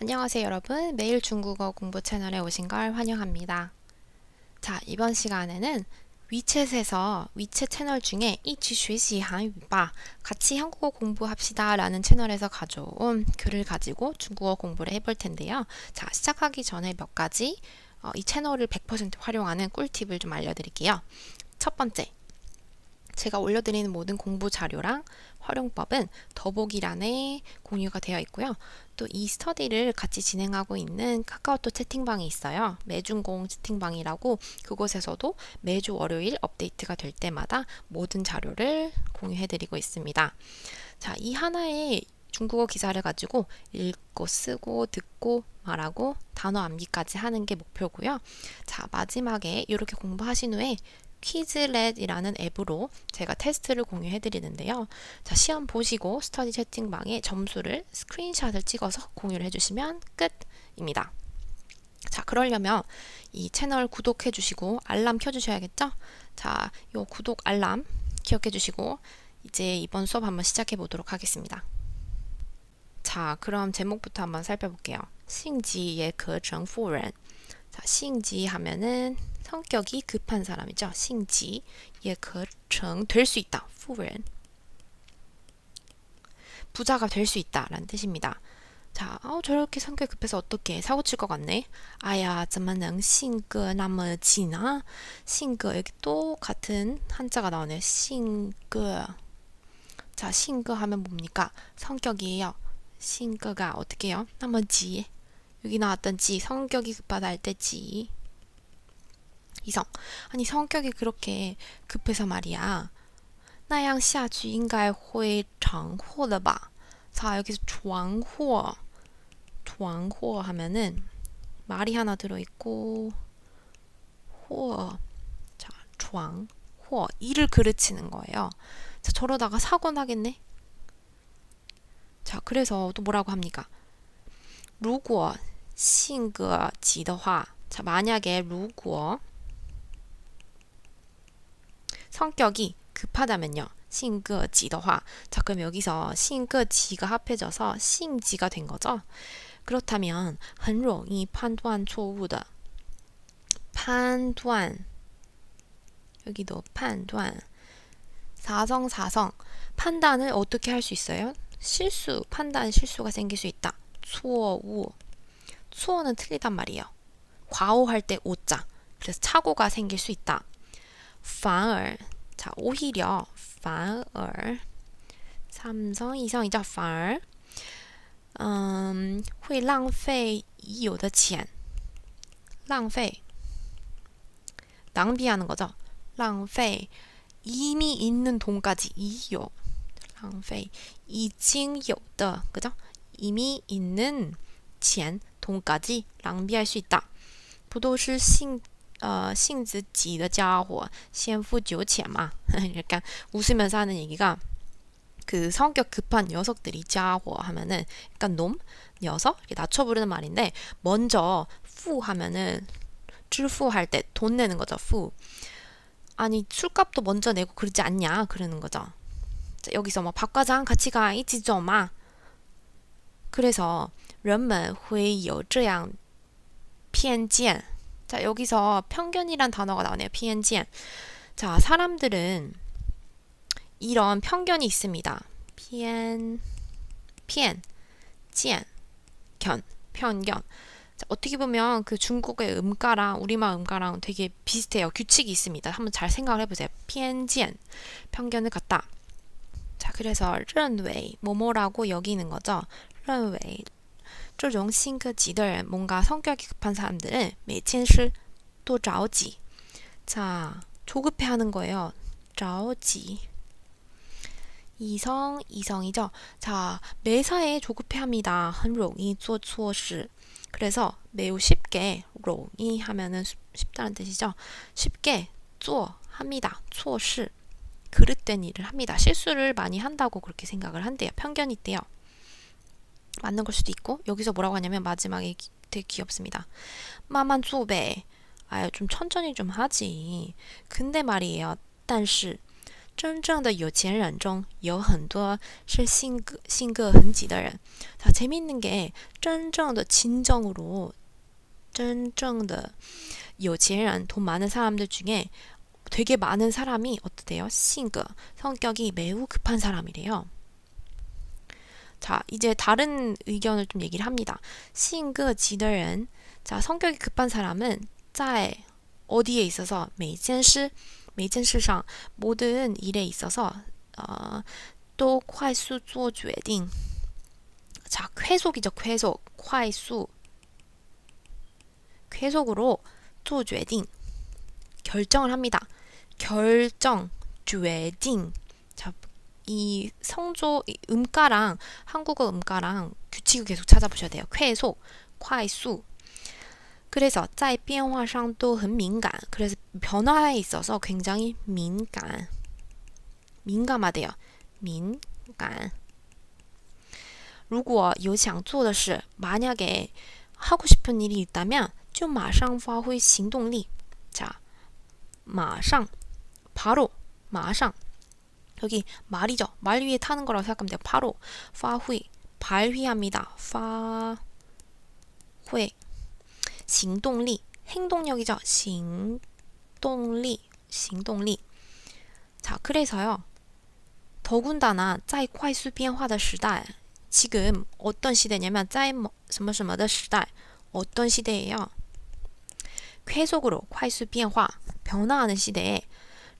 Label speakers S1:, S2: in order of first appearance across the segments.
S1: 안녕하세요 여러분. 매일 중국어 공부 채널에 오신 걸 환영합니다. 자 이번 시간에는 위챗에서 위챗 채널 중에 이치学习 한유바 같이 한국어 공부합시다 라는 채널에서 가져온 글을 가지고 중국어 공부를 해볼 텐데요. 자 시작하기 전에 몇 가지 어, 이 채널을 100% 활용하는 꿀팁을 좀 알려드릴게요. 첫 번째 제가 올려드리는 모든 공부 자료랑 활용법은 더보기란에 공유가 되어 있고요. 또 이 스터디를 같이 진행하고 있는 카카오톡 채팅방이 있어요. 매중공 채팅방이라고 그곳에서도 매주 월요일 업데이트가 될 때마다 모든 자료를 공유해드리고 있습니다. 자, 이 하나의 중국어 기사를 가지고 읽고 쓰고 듣고 말하고 단어 암기까지 하는 게 목표고요. 자, 마지막에 이렇게 공부하신 후에 퀴즈렛이라는 앱으로 제가 테스트를 공유해 드리는데요. 자, 시험 보시고 스터디 채팅방에 점수를 스크린샷을 찍어서 공유를 해주시면 끝입니다. 자, 그러려면 이 채널 구독해 주시고 알람 켜 주셔야겠죠? 자, 요 구독 알람 기억해 주시고 이제 이번 수업 한번 시작해 보도록 하겠습니다. 자, 그럼 제목부터 한번 살펴볼게요. 싱지의 그 정부人. 자, 싱지 하면은 성격이 급한 사람이죠. 싱지, 예, 课程 될 수 있다. 富人 부자가 될 수 있다라는 뜻입니다. 자, 어, 저렇게 성격 급해서 어떻게 사고 칠 것 같네. 아야, 怎么能性格那么急呢? 性格 여기 또 같은 한자가 나오네요. 性格 자, 性格 하면 뭡니까? 성격이에요. 性格가 어떻게 해요? 那么急 여기 나왔던 지 성격이 급하다 할 때 지. 이성 아니 성격이 그렇게 급해서 말이야. 那样下去应该会闯祸的吧? 자, 여기서 闯祸,闯祸 하면은 말이 하나 들어 있고 祸. 자, 闯祸 일을 그르치는 거예요. 자, 저러다가 사고 나겠네. 자, 그래서 또 뭐라고 합니까? 如果性格急的话, 자, 만약에 如果 성격이 급하다면요. 性格急的话. 자, 그럼 여기서 性格急가 합해져서 性急가 된 거죠. 그렇다면 很容易判断错误的. 판단 여기도 판단 사성 사성 판단을 어떻게 할 수 있어요? 실수 판단 실수가 생길 수 있다. 错误 수어는 틀리단 말이에요. 과오할 때 오자. 그래서 착오가 생길 수 있다. 反而 자, 오히려 反而 삼성 이성이죠. 反而 음, 会浪费已有的钱.浪费 낭비하는 거죠. 浪费 이미 있는 돈까지 已有 浪费 已经有的 그죠? 이미 있는 钱 돈까지 낭비할 수 있다. 不都是 性呃性子急的家伙先付酒钱嘛? 약간 웃으면서 하는 얘기가 그 성격 급한 녀석들이 자호 하면은 약간 놈, 녀석 이렇게 낮춰 부르는 말인데 먼저 푸 하면은 支付할 때 돈 내는 거죠. 푸. 아니 술값도 먼저 내고 그러지 않냐 그러는 거죠. 자, 여기서 뭐 박과장 같이 가 있지 좀 마. 그래서 人们会有这样偏见. 자, 여기서 편견이란 단어가 나오네요. PNGN. 자, 사람들은 이런 편견이 있습니다. PN, PN, GN, 견, 편견. 자, 어떻게 보면 그 중국의 음가랑 우리말 음가랑 되게 비슷해요. 규칙이 있습니다. 한번 잘 생각을 해보세요. PNGN, 편견을 갖다. 자, 그래서 런웨이 뭐뭐라고 여기는 거죠. 런웨이 这种性格急的人 뭔가 성격이 급한 사람들은 每件事都着急. 자, 조급해하는 거예요. 着急. 이성, 이성이죠. 자, 매사에 조급해합니다. 很容易做错事. 그래서 매우 쉽게 容易 하면은 쉽다는 뜻이죠. 쉽게 做 합니다. 错事. 그릇된 일을 합니다. 실수를 많이 한다고 그렇게 생각을 한대요. 편견이 있대요. 맞는 걸 수도 있고 여기서 뭐라고 하냐면 마지막에 기, 되게 귀엽습니다. 마만 쪼베 아유 좀 천천히 좀 하지. 근데 말이에요. 但是 真正的有钱人中有很多是性格性格很急的人. 자, 재밌는 게真正的 진정으로 真正的 有钱人, 돈 많은 사람들 중에 되게 많은 사람이 어떠대요?性格, 성격이 매우 급한 사람이래요. 자, 이제 다른 의견을 좀 얘기를 합니다. 性格急的人, 자, 성격이 급한 사람은 在 어디에 있어서 每件事每件事上 모든 일에 있어서 어, 또 快速做决定. 자, 쾌속이죠. 쾌속. 快速. 쾌속으로 做决定. 결정을 합니다. 결정, 决定. 자, 이 성조 이 음가랑 한국어 음가랑 규칙을 계속 찾아보셔야 돼요. 쾌속, 快速. 그래서 在变化上都很敏感. 그래서 변화에 있어서 굉장히 민감. 민감하대요. 민감. 如果有想做的事, 만약에 하고 싶은 일이 있다면 就马上发挥行动力. 자, 马上 바로 马上 여기 말이죠. 말 위에 타는 거라고 생각하면 돼요. 바로 发挥 발휘합니다. 发挥 行动力 행동력이죠. 行动力 行动力 자, 그래서요. 더군다나 在快速变化的时代 지금 어떤 시대냐면 在什么什么的时代 어떤 시대예요? 쾌속으로 快速变化 변화하는 시대에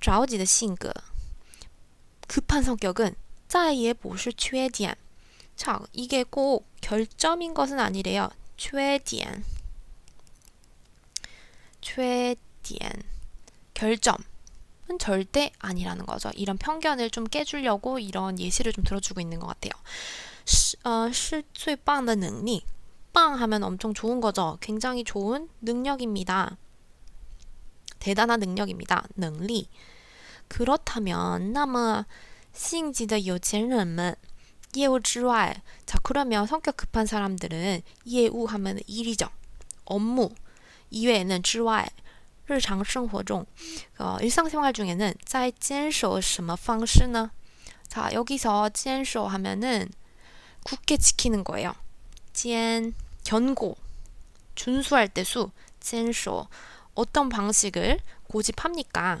S1: 着急的性格 급한 성격은 再也不是缺点 자, 이게 꼭 결점인 것은 아니래요. 缺点 缺点 결점은 절대 아니라는 거죠. 이런 편견을 좀 깨주려고 이런 예시를 좀 들어주고 있는 것 같아요. 是, 어, 是最棒的能力. 빵 하면 엄청 좋은 거죠. 굉장히 좋은 능력입니다. 대단한 능력입니다. 能力. 그렇다면 那么性急的有钱人们业务之外, 자 그러면 성격 급한 사람들은 业务 하면 일이죠. 업무 이외에는 之外日常生活中 어, 일상생활 중에는 在坚守什么方式呢? 자 여기서 坚守 하면은 굳게 지키는 거예요. 坚 견고 준수할 때 수, 坚守 어떤 방식을 고집합니까?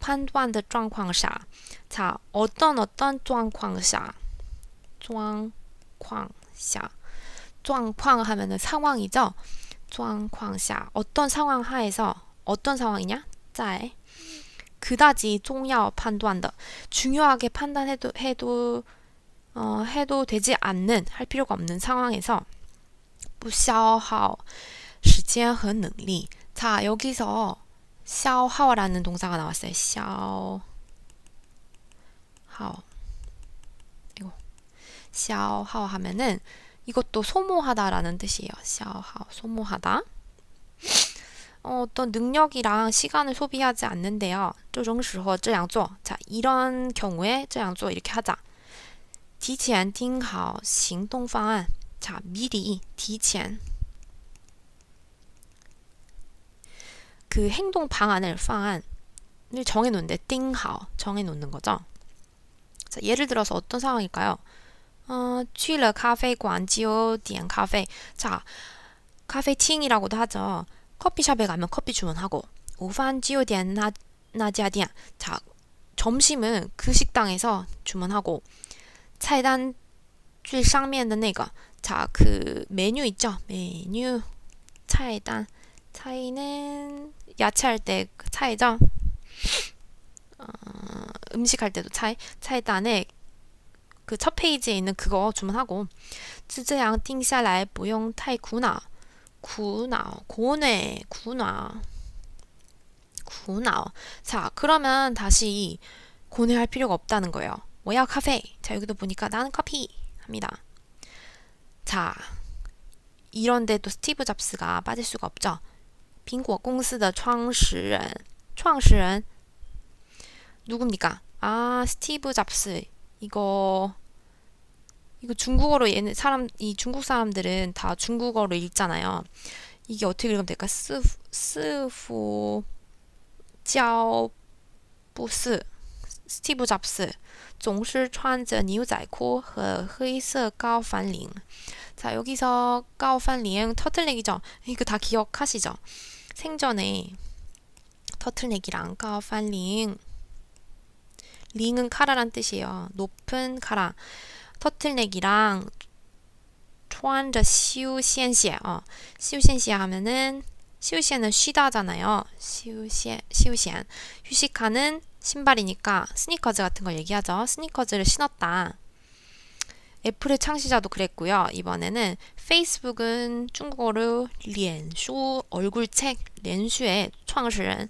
S1: 判断的状况下 자, 어떤 어떤 状况下状况下 状况 하면은 상황이죠. 状况下 어떤 상황 하에서 어떤 상황이냐? 在 그다지 重要判断的 중요하게 판단해도 해도 어, 해도 되지 않는 할 필요가 없는 상황에서 不消耗时间和能力. 자, 여기서 消耗라는 동사가 나왔어요. 消耗 이거 消耗 하면은 이것도 소모하다라는 뜻이에요. 消耗 소모하다. 어, 어떤 능력이랑 시간을 소비하지 않는데요. 这种时候这样做. 자, 이런 경우에 这样做 이렇게 하자. 提前定好行动方案. 자, 미리 提前 그 행동 방안을 方案을 정해놓는데 定好 정해놓는 거죠. 자, 예를 들어서 어떤 상황일까요? 어, 去了咖啡馆就点咖啡. 자, 카페팅이라고도 하죠. 커피숍에 가면 커피 주문하고 午饭就点那那家店. 자, 점심은 그 식당에서 주문하고 菜单最上面的那个 자, 그 메뉴 있죠? 메뉴 菜单 차이는 야채할 때 그 차이죠. 어, 음식할 때도 차이 차이단에 그 첫 페이지에 있는 그거 주문하고 지즈양 띵샤라이 무용 타이 구나 구나 고뇌 구나 구나 자 그러면 다시 고뇌할 필요가 없다는 거예요. 뭐야 카페 자 여기도 보니까 나는 커피 합니다. 자 이런데 또 스티브 잡스가 빠질 수가 없죠. 苹果 公司的 创始人, 创始人 누굽니까? 아 스티브 잡스 이거 이거 중국어로 얘는 사람 이 중국 사람들은 다 중국어로 읽잖아요. 이게 어떻게 읽으면 될까? 스 스후 教不是 스티브 잡스 总是穿着牛仔裤和黑色高翻领 자, 여기서 까오판링 터틀넥이죠. 이거 다 기억하시죠? 생전에 터틀넥이랑 까오판링 링은 카라란 뜻이에요. 높은 카라. 터틀넥이랑 穿着 시우시엔시에 어, 시우시엔시에 하면은 시우시엔은 쉬다잖아요. 시우시엔, 시우시엔. 휴식하는 신발이니까 스니커즈 같은 걸 얘기하죠. 스니커즈를 신었다. 애플의 창시자도 그랬고요. 이번에는 페이스북은 중국어로 렌슈 얼굴책 렌슈의 창시人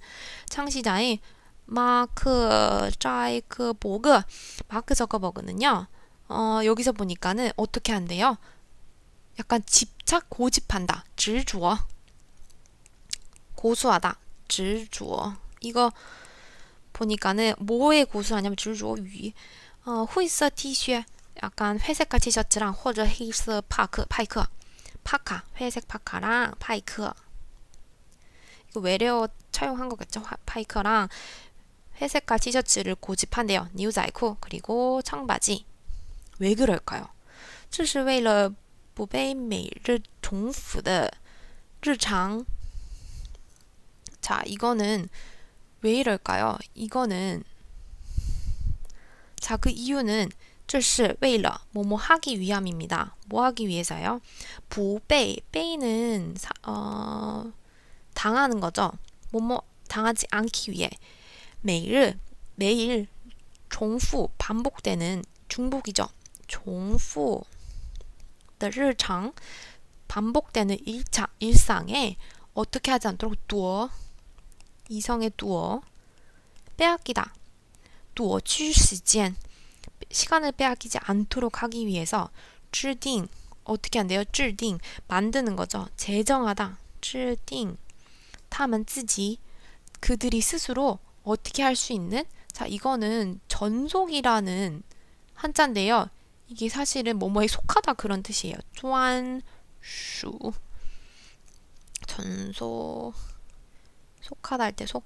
S1: 창시자인 마크 자이크 보그 마크 저커버그는요. 어, 여기서 보니까는 어떻게 한대요? 약간 집착 고집한다. 질주어 고수하다. 执着 이거 보니까는 뭐에 고수하냐면 执着于 어, 灰色 T恤 약간 회색깔 티셔츠랑 或者 黑色 파크 파이크 파카 회색 파카랑 파이크 이거 외래어 차용한 거겠죠 파이크랑 회색깔 티셔츠를 고집한대요 뉴자이코 그리고 청바지 왜 그럴까요? 这是为了不被每日重复的日常 자, 이거는 왜 이럴까요? 이거는 자, 그 이유는 这是为了 뭐뭐 하기 위함입니다. 뭐 하기 위해서요? 부배, 빼이는 사, 어, 당하는 거죠. 뭐뭐 당하지 않기 위해 매일 매일重复 반복되는 중복이죠. 重复 日常 반복되는 일차, 일상에 어떻게 하지 않도록 두어 이성의 두어 빼앗기다. 두어 취 시간 시간을 빼앗기지 않도록 하기 위해서 制定 어떻게 한대요? 制定 만드는 거죠. 제정하다. 制定 他们 自己 그들이 스스로 어떻게 할 수 있는 자 이거는 전속이라는 한자인데요. 이게 사실은 뭐뭐에 속하다 그런 뜻이에요. 专属 전속 속하다 할 때 속.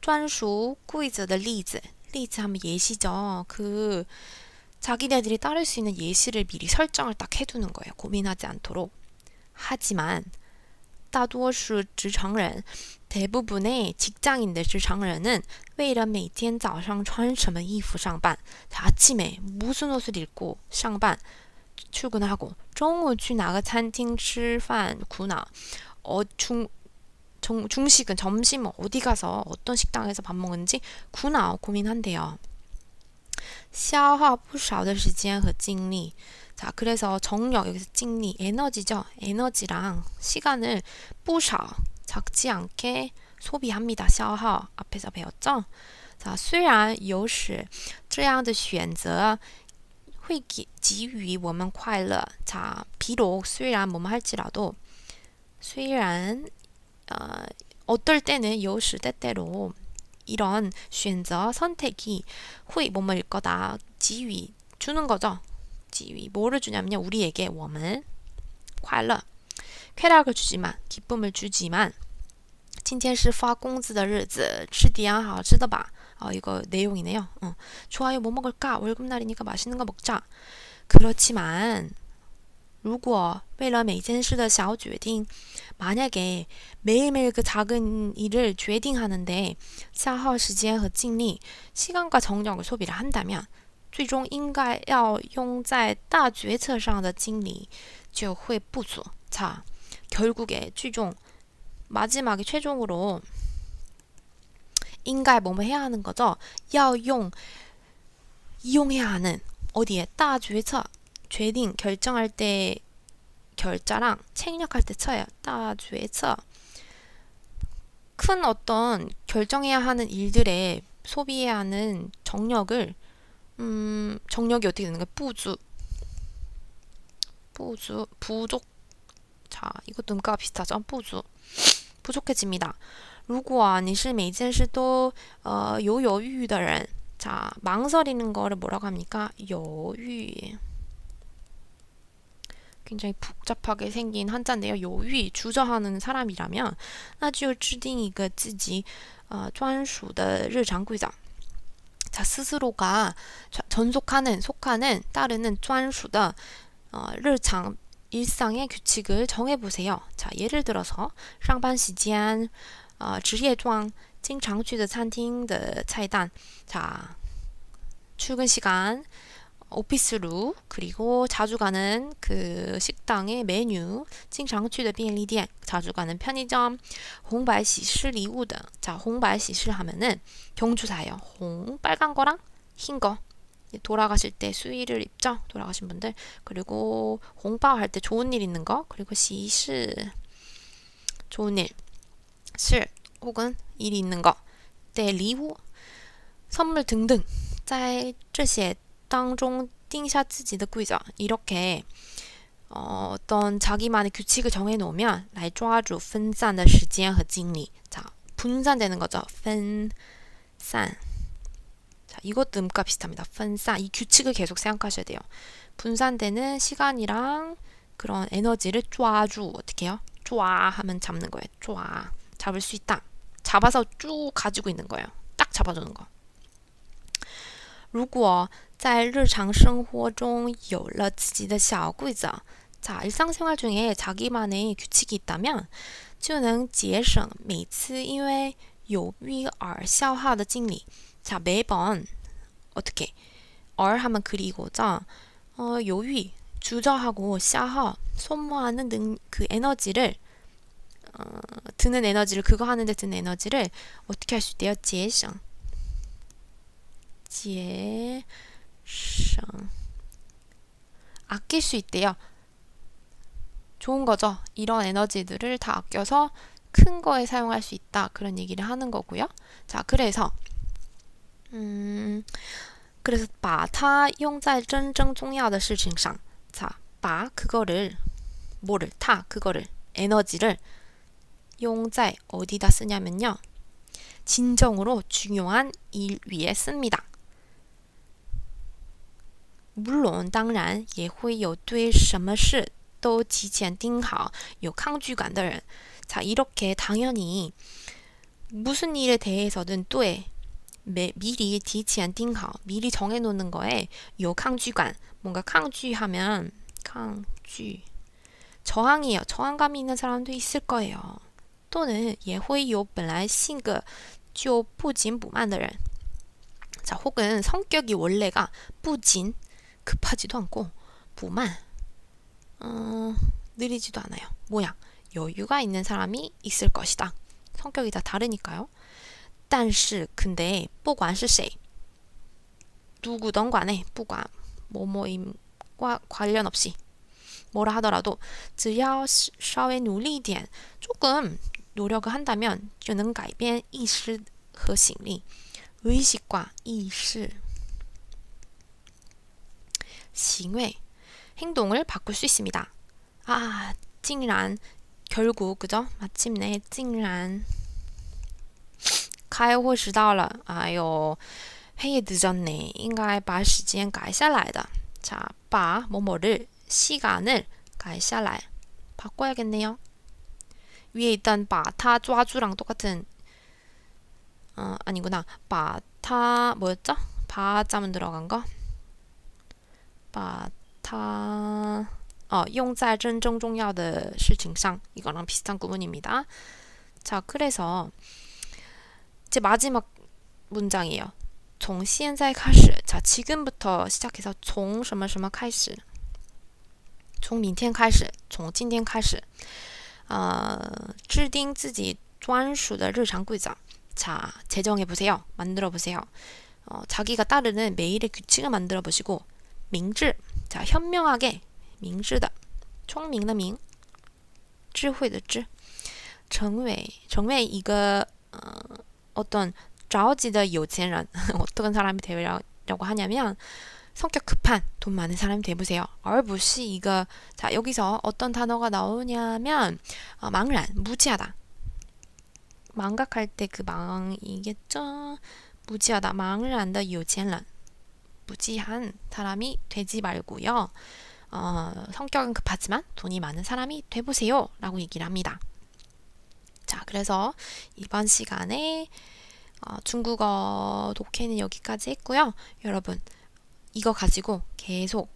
S1: 专属规则的例子 리즈 하면 예시죠. 그 자기네들이 따를 수 있는 예시를 미리 설정을 딱 해두는 거예요. 고민하지 않도록. 하지만 大多数职场人 대부분의 직장인들 职场人은 为了每天早上穿什么衣服上班 아침에 무슨 옷을 입고 上班 출근을 하고 中午去哪个餐厅吃饭苦恼 어, 중, 정, 중식은 점심 어디 가서 어떤 식당에서 밥 먹는지 구나 고민한대요. 消耗不少的时间和精力. 자, 그래서 정력 여기서精力 에너지죠. 에너지랑 시간을 不少 적지 않게 소비합니다. 消耗 앞에서 배웠죠. 자, 虽然有时这样的选择会给给予我们快乐. 자, 비록 虽然뭐뭐 할지라도 虽然 어, 어떨 때는 요시 때때로 이런 选择 선택이 후이 뭐뭐일 거다 지위 주는 거죠. 지위 뭐를 주냐면요. 우리에게 我们 快乐 쾌락을 주지만 기쁨을 주지만 今天是发工资的日子吃点好吃的吧 어, 이거 내용이네요. 어, 좋아요 뭐 먹을까? 월급날이니까 맛있는 거 먹자. 그렇지만 如果为了每件事的小决定 만약에 매일매일 그 작은 일을决定하는데 消耗时间和精力 시간과 정력을 소비를 한다면 最终应该要用在大决策上的精力就会不足. 자, 결국에 최종 마지막에 최종으로 인가에 뭐뭐 해야 하는 거죠? 要用 이용해야 하는 어디에 大决策 决定 결정할 때 결자랑 책력할 때 쳐요. 따죄쳐 큰 어떤 결정해야 하는 일들에 소비해야 하는 정력을 음, 정력이 어떻게 되는 거예요? 부주. 부주, 부족. 자, 이것도 음가가 비슷하죠? 부주. 부족해집니다. 如果你是每件事都呃犹犹豫豫的人 자, 망설이는 거를 뭐라고 합니까? 여유. 굉장히 복잡하게 생긴 한자인데요. 요위 주저하는 사람이라면 那就制定一个自己呃专属的日常规则. 자, 스스로가 전속하는 속하는 따르는 专属的 어, 日常 일상의 규칙을 정해 보세요. 자, 예를 들어서 上班时间 어, 职业装经常去的餐厅的菜单. 자, 출근 시간, 오피스루, 그리고 자주 가는 그 식당의 메뉴, 经常去的便利店, 자주 가는 편의점, 홍白喜事礼物등. 자, 홍白喜事 하면은 경주사예요. 홍, 빨간 거랑 흰 거. 돌아가실 때 수의를 입죠. 돌아가신 분들. 그리고 홍bao 할 때 좋은 일 있는 거. 그리고 시시 좋은 일. 실 혹은 일이 있는 거. 때 리후 선물 등등. 在这些 当中定下自己的规则. 이렇게 어, 어떤 자기만의 규칙을 정해 놓으면 来抓住分散的时间和精力. 자, 분산되는 거죠. 分散. 자, 이것도 음가 비슷합니다. 分散. 이 규칙을 계속 생각하셔야 돼요. 분산되는 시간이랑 그런 에너지를抓주 어떻게 해요? 抓 하면 잡는 거예요. 抓. 잡을 수 있다. 잡아서 쭉 가지고 있는 거예요. 딱 잡아주는 거. 如果 在日常生活中有了自己的小规则, 자, 일상생활 중에 자기만의 규칙이 있다면 就能节省每次因为有欲而消耗的精力. 자, 매번 어떻게? 얼 하면 그리고자 어, 요위 주저하고 샤하 소모하는 능, 그 에너지를 어, 드는 에너지를 그거 하는데 드는 에너지를 어떻게 할 수 있대요? 제성. 제 성. 아낄 수 있대요. 좋은 거죠. 이런 에너지들을 다 아껴서 큰 거에 사용할 수 있다. 그런 얘기를 하는 거고요. 자, 그래서 음, 그래서 把它用在真正重要的事情上. 자, 把 그거를 뭐를 타 그거를 에너지를 用在 어디다 쓰냐면요. 진정으로 중요한 일 위에 씁니다. 물론 当然也会有对什么事都提前定好有抗拒感的人. 자, 이렇게 당연히 무슨 일에 대해서든 对 미리 提前定好 미리 정해 놓는 거에 요抗拒感 뭔가抗拒하면 抗拒 저항이에요. 저항감이 있는 사람도 있을 거예요. 또는 也会有本来性格就不紧不慢的人. 자, 혹은 성격이 원래가 不紧 급하지도 않고 不慢 어, 느리지도 않아요. 모양 여유가 있는 사람이 있을 것이다. 성격이 다 다르니까요. 但是 근데 不管是谁 누구든 간에 不管 뭐뭐임과 관련 없이 뭐라 하더라도 只要稍微努力一点 조금 노력을 한다면 就能改变意识和行力 의식과 意识 行为 행동을 바꿀 수 있습니다. 아, 竟然 결국 그죠? 마침내 竟然 开会迟到了，哎呦，회의 늦었네. 应该把时间改下来的. 자, 把 뭐뭐를 시간을 改下来. 바꿔야겠네요. 위에 있던 把他 抓주랑 똑같은 어, 아니구나. 把他 뭐였죠? 바자문 들어간 거. 把他 어, 用在真正重要的事情上 이거랑 비슷한 구문입니다. 자, 그래서 이제 마지막 문장이에요. 从现在开始. 자, 지금부터 시작해서 从什么什么开始. 从明天开始,从今天开始. 어, 制定自己专属的日常规则. 자, 제정해 보세요. 만들어 보세요. 어, 자기가 따르는 매일의 규칙을 만들어 보시고 明智. 자, 현명하게 明智的. 총명의 明. 智慧的智. 成为成为一个 어, 어떤 着急的有钱人 어떤 사람이 되려, 뭐라고 하냐면 성격 급한 돈 많은 사람이 돼보세요. 而不是 이거 자 여기서 어떤 단어가 나오냐면 어, 망란 무지하다. 망각할 때 그 망이겠죠. 무지하다. 망란의 有钱人 무지한 사람이 되지 말고요. 어, 성격은 급하지만 돈이 많은 사람이 돼보세요. 라고 얘기를 합니다. 자, 그래서 이번 시간에 어, 중국어 독해는 여기까지 했고요. 여러분, 이거 가지고 계속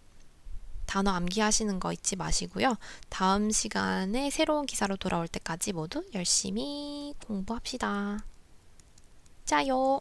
S1: 단어 암기하시는 거 잊지 마시고요. 다음 시간에 새로운 기사로 돌아올 때까지 모두 열심히 공부합시다. 짜요!